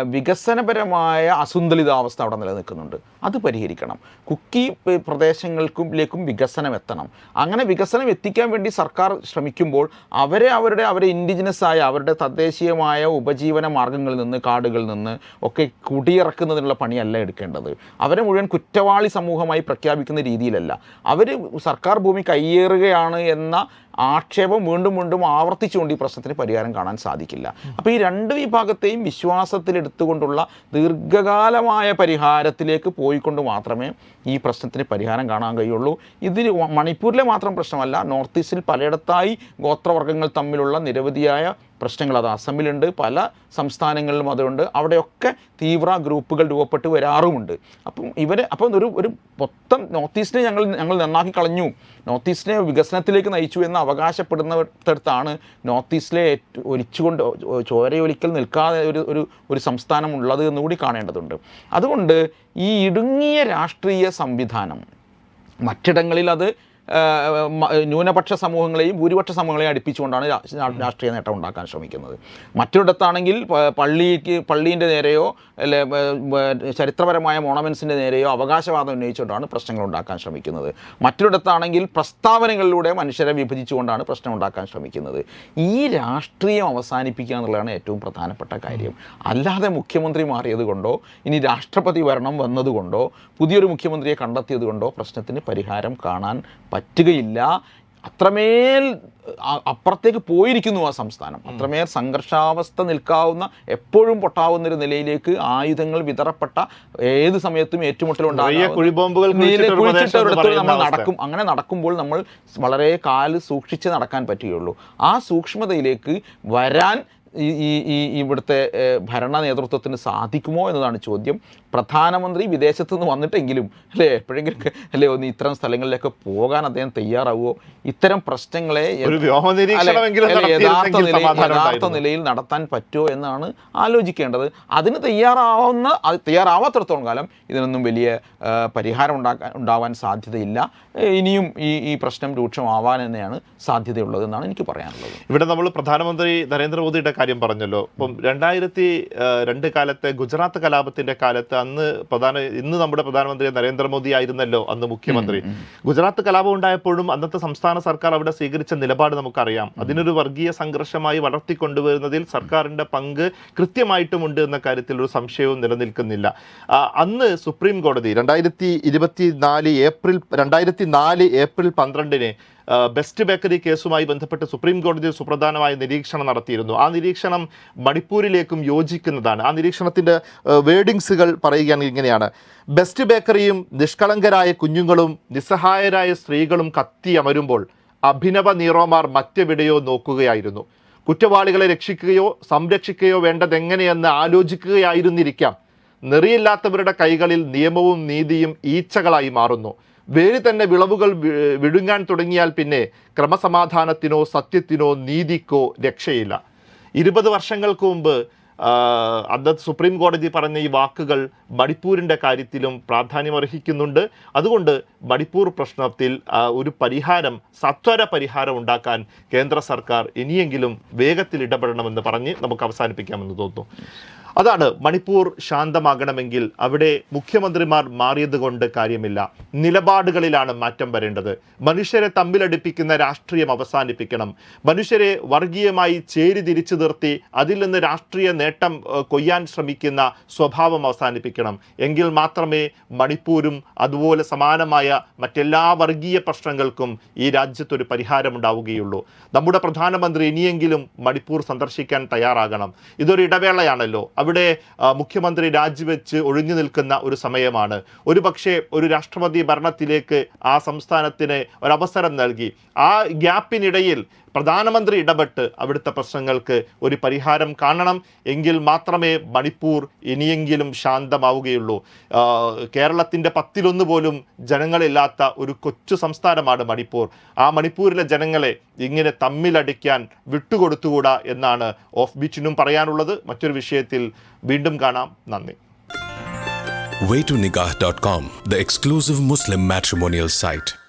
വികസനപരമായ അസുന്തുലിതാവസ്ഥ അവിടെ നിലനിൽക്കുന്നുണ്ട്. അത് പരിഹരിക്കണം. കുക്കി പ്രദേശങ്ങൾക്കും വികസനം എത്തണം. അങ്ങനെ വികസനം എത്തിക്കാൻ വേണ്ടി സർക്കാർ ശ്രമിക്കുമ്പോൾ അവരെ അവരുടെ അവരെ ഇൻഡിജിനസ് ആയ അവരുടെ തദ്ദേശീയമായ ഉപജീവന മാർഗങ്ങളിൽ നിന്ന് കാടുകളിൽ നിന്ന് ഒക്കെ കുടിയിറക്കുന്നതിനുള്ള പണിയല്ല എടുക്കേണ്ടത്. അവരെ മുഴുവൻ കുറ്റവാളി സമൂഹമായി പ്രഖ്യാപിക്കുന്ന രീതിയിലല്ല. അവർ സർക്കാർ ഭൂമി കയ്യേറുകയാണ് എന്ന ആക്ഷേപം വീണ്ടും വീണ്ടും ആവർത്തിച്ചുകൊണ്ട് ഈ പ്രശ്നത്തിന് പരിഹാരം കാണാൻ സാധിക്കില്ല. അപ്പോൾ ഈ രണ്ട് വിഭാഗത്തെയും വിശ്വാസത്തിലെടുത്തുകൊണ്ടുള്ള ദീർഘകാലമായ പരിഹാരത്തിലേക്ക് പോയിക്കൊണ്ട് മാത്രമേ ഈ പ്രശ്നത്തിന് പരിഹാരം കാണാൻ കഴിയുള്ളൂ. ഇതിൽ മണിപ്പൂരിലെ മാത്രം പ്രശ്നമല്ല നോർത്ത് ഈസ്റ്റിൽ പലയിടത്തായി ഗോത്രവർഗങ്ങൾ തമ്മിലുള്ള നിരവധിയായ പ്രശ്നങ്ങൾ അത് അസമിലുണ്ട് പല സംസ്ഥാനങ്ങളിലും അതുണ്ട്. അവിടെയൊക്കെ തീവ്ര ഗ്രൂപ്പുകൾ രൂപപ്പെട്ട് വരാറുമുണ്ട്. അപ്പം ഇവർ അപ്പം ഒരു ഒരു മൊത്തം നോർത്ത് ഈസ്റ്റിനെ ഞങ്ങൾ ഞങ്ങൾ നന്നാക്കി കളഞ്ഞു. നോർത്ത് ഈസ്റ്റിനെ വികസനത്തിലേക്ക് നയിച്ചു എന്ന് അവകാശപ്പെടുന്നിടത്താണ് നോർത്ത് ഈസ്റ്റിലെ ഒലിച്ചുകൊണ്ട് ചോരയൊലിക്കൽ നിൽക്കാതെ ഒരു ഒരു ഒരു സംസ്ഥാനം ഉള്ളത് എന്നുകൂടി കാണേണ്ടതുണ്ട്. അതുകൊണ്ട് ഈ ഇടുങ്ങിയ രാഷ്ട്രീയ സംവിധാനം മറ്റിടങ്ങളിൽ അത് ന്യൂനപക്ഷ സമൂഹങ്ങളെയും ഭൂരിപക്ഷ സമൂഹങ്ങളെയും അടുപ്പിച്ചുകൊണ്ടാണ് രാഷ്ട്രീയ നേട്ടം ഉണ്ടാക്കാൻ ശ്രമിക്കുന്നത്. മറ്റൊരിടത്താണെങ്കിൽ പള്ളിക്ക് പള്ളീന്റെ നേരെയോ അല്ലെ ചരിത്രപരമായ മോണമെൻസിന്റെ നേരെയോ അവകാശവാദം ഉന്നയിച്ചുകൊണ്ടാണ് പ്രശ്നങ്ങൾ ഉണ്ടാക്കാൻ ശ്രമിക്കുന്നത്. മറ്റൊരിടത്താണെങ്കിൽ പ്രസ്താവനകളിലൂടെ മനുഷ്യരെ വിഭജിച്ചുകൊണ്ടാണ് പ്രശ്നം ഉണ്ടാക്കാൻ ശ്രമിക്കുന്നത്. ഈ രാഷ്ട്രീയം അവസാനിപ്പിക്കുക എന്നുള്ളതാണ് ഏറ്റവും പ്രധാനപ്പെട്ട കാര്യം. അല്ലാതെ മുഖ്യമന്ത്രി മാറിയത് കൊണ്ടോ ഇനി രാഷ്ട്രപതി ഭരണം വന്നതുകൊണ്ടോ പുതിയൊരു മുഖ്യമന്ത്രിയെ കണ്ടെത്തിയത് കൊണ്ടോ പ്രശ്നത്തിന് പരിഹാരം കാണാൻ പറ്റുകയില്ല. അത്രമേൽ അപ്പുറത്തേക്ക് പോയിരിക്കുന്നു ആ സംസ്ഥാനം. അത്രമേൽ സംഘർഷാവസ്ഥ നിൽക്കാവുന്ന എപ്പോഴും പൊട്ടാവുന്ന ഒരു നിലയിലേക്ക് ആയുധങ്ങൾ വിതറപ്പെട്ട ഏത് സമയത്തും ഏറ്റുമുട്ടലുണ്ടാകും കുഴിച്ചിട്ടൊരിടത്ത് നമ്മൾ നടക്കും. അങ്ങനെ നടക്കുമ്പോൾ നമ്മൾ വളരെ കാൽ സൂക്ഷിച്ച് നടക്കാൻ പറ്റുകയുള്ളൂ. ആ സൂക്ഷ്മതയിലേക്ക് വരാൻ ഈ ഈ ഇവിടുത്തെ ഭരണ നേതൃത്വത്തിന് സാധിക്കുമോ എന്നതാണ് ചോദ്യം. പ്രധാനമന്ത്രി വിദേശത്തു നിന്ന് വന്നിട്ടെങ്കിലും അല്ലേ എപ്പോഴെങ്കിലും അല്ലേ ഒന്ന് ഇത്തരം സ്ഥലങ്ങളിലൊക്കെ പോകാൻ അദ്ദേഹം തയ്യാറാവുമോ? ഇത്തരം പ്രശ്നങ്ങളെ യഥാർത്ഥ നിലയിൽ യഥാർത്ഥ. നിലയിൽ നടത്താൻ പറ്റുമോ എന്നാണ് ആലോചിക്കേണ്ടത്. അതിന് തയ്യാറാവുന്ന തയ്യാറാവാത്തിടത്തോളം കാലം ഇതിനൊന്നും വലിയ പരിഹാരം ഉണ്ടാക്കാൻ ഉണ്ടാവാൻ സാധ്യതയില്ല. ഇനിയും ഈ ഈ പ്രശ്നം രൂക്ഷമാവാൻ തന്നെയാണ് സാധ്യതയുള്ളത് എന്നാണ് എനിക്ക് പറയാനുള്ളത്. ഇവിടെ നമ്മൾ പ്രധാനമന്ത്രി നരേന്ദ്രമോദിയുടെ കാര്യം പറഞ്ഞല്ലോ. ഇപ്പം രണ്ടായിരത്തി രണ്ട് കാലത്തെ ഗുജറാത്ത് കലാപത്തിന്റെ കാലത്ത് അന്ന് പ്രധാന ഇന്ന് നമ്മുടെ പ്രധാനമന്ത്രി നരേന്ദ്രമോദി ആയിരുന്നല്ലോ അന്ന് മുഖ്യമന്ത്രി. ഗുജറാത്ത് കലാപം ഉണ്ടായപ്പോഴും അന്നത്തെ സംസ്ഥാന സർക്കാർ അവിടെ സ്വീകരിച്ച നിലപാട് നമുക്കറിയാം. അതിനൊരു വർഗീയ സംഘർഷമായി വളർത്തിക്കൊണ്ടുവരുന്നതിൽ സർക്കാരിന്റെ പങ്ക് കൃത്യമായിട്ടുമുണ്ട് എന്ന കാര്യത്തിൽ ഒരു സംശയവും നിലനിൽക്കുന്നില്ല. അന്ന് സുപ്രീം കോടതി രണ്ടായിരത്തി ഇരുപത്തി നാല് ഏപ്രിൽ രണ്ടായിരത്തി നാല് ഏപ്രിൽ പന്ത്രണ്ടിന് ബെസ്റ്റ് ബേക്കറി കേസുമായി ബന്ധപ്പെട്ട് സുപ്രീം കോടതി സുപ്രധാനമായ നിരീക്ഷണം നടത്തിയിരുന്നു. ആ നിരീക്ഷണം മണിപ്പൂരിലേക്കും യോജിക്കുന്നതാണ്. ആ നിരീക്ഷണത്തിന്റെ വേർഡിങ്സുകൾ പറയുകയാണെങ്കിൽ ഇങ്ങനെയാണ്. ബെസ്റ്റ് ബേക്കറിയും നിഷ്കളങ്കരായ കുഞ്ഞുങ്ങളും നിസ്സഹായരായ സ്ത്രീകളും കത്തിയമരുമ്പോൾ അഭിനവ നീറോമാർ മറ്റെവിടെയോ നോക്കുകയായിരുന്നു. കുറ്റവാളികളെ രക്ഷിക്കുകയോ സംരക്ഷിക്കുകയോ വേണ്ടതെങ്ങനെയെന്ന് ആലോചിക്കുകയായിരുന്നിരിക്കാം. നിറിയില്ലാത്തവരുടെ കൈകളിൽ നിയമവും നീതിയും ഈച്ചകളായി മാറുന്നു. വേര് തന്നെ വിളവുകൾ വിഴുങ്ങാൻ തുടങ്ങിയാൽ പിന്നെ ക്രമസമാധാനത്തിനോ സത്യത്തിനോ നീതിക്കോ രക്ഷയില്ല. ഇരുപത് വർഷങ്ങൾക്ക് മുമ്പ് അന്ന് സുപ്രീം കോടതി പറഞ്ഞ ഈ വാക്കുകൾ മണിപ്പൂരിന്റെ കാര്യത്തിലും പ്രാധാന്യമർഹിക്കുന്നുണ്ട്. അതുകൊണ്ട് മണിപ്പൂർ പ്രശ്നത്തിൽ ഒരു പരിഹാരം സത്വര പരിഹാരം ഉണ്ടാക്കാൻ കേന്ദ്ര സർക്കാർ ഇനിയെങ്കിലും വേഗത്തിൽ ഇടപെടണമെന്ന് പറഞ്ഞ് നമുക്ക് അവസാനിപ്പിക്കാമെന്ന് തോന്നുന്നു. അതാണ് മണിപ്പൂർ ശാന്തമാകണമെങ്കിൽ അവിടെ മുഖ്യമന്ത്രിമാർ മാറിയത് കൊണ്ട് കാര്യമില്ല. നിലപാടുകളിലാണ് മാറ്റം വരേണ്ടത്. മനുഷ്യരെ തമ്മിലടിപ്പിക്കുന്ന രാഷ്ട്രീയം അവസാനിപ്പിക്കണം. മനുഷ്യരെ വർഗീയമായി ചേരി തിരിച്ചു നിർത്തി അതിൽ നിന്ന് രാഷ്ട്രീയ നേട്ടം കൊയ്യാൻ ശ്രമിക്കുന്ന സ്വഭാവം അവസാനിപ്പിക്കണം. എങ്കിൽ മാത്രമേ മണിപ്പൂരും അതുപോലെ സമാനമായ മറ്റെല്ലാ വർഗീയ പ്രശ്നങ്ങൾക്കും ഈ രാജ്യത്തൊരു പരിഹാരമുണ്ടാവുകയുള്ളൂ. നമ്മുടെ പ്രധാനമന്ത്രി ഇനിയെങ്കിലും മണിപ്പൂർ സന്ദർശിക്കാൻ തയ്യാറാകണം. ഇതൊരു ഇടവേളയാണല്ലോ. അവിടെ മുഖ്യമന്ത്രി രാജിവെച്ച് ഒഴിഞ്ഞു നിൽക്കുന്ന ഒരു സമയമാണ്. ഒരു പക്ഷേ ഒരു രാഷ്ട്രപതി ഭരണത്തിലേക്ക് ആ സംസ്ഥാനത്തിന് ഒരവസരം നൽകി. ആ ഗ്യാപ്പിനിടയിൽ പ്രധാനമന്ത്രി ഇടപെട്ട് അവിടുത്തെ പ്രശ്നങ്ങൾക്ക് ഒരു പരിഹാരം കാണണം. എങ്കിൽ മാത്രമേ മണിപ്പൂർ ഇനിയെങ്കിലും ശാന്തമാവുകയുള്ളൂ. കേരളത്തിന്റെ പത്തിലൊന്ന് പോലും ജനങ്ങളില്ലാത്ത ഒരു കൊച്ചു സംസ്ഥാനമാണ് മണിപ്പൂർ. ആ മണിപ്പൂരിലെ ജനങ്ങളെ ഇങ്ങനെ തമ്മിലടിക്കാൻ വിട്ടുകൊടുത്തുകൂടാ എന്നാണ് ഓഫ് ബീച്ചിനും പറയാനുള്ളത്. മറ്റൊരു വിഷയത്തിൽ വീണ്ടും കാണാം. നന്ദി. Waytonikah.com, the exclusive Muslim matrimonial site.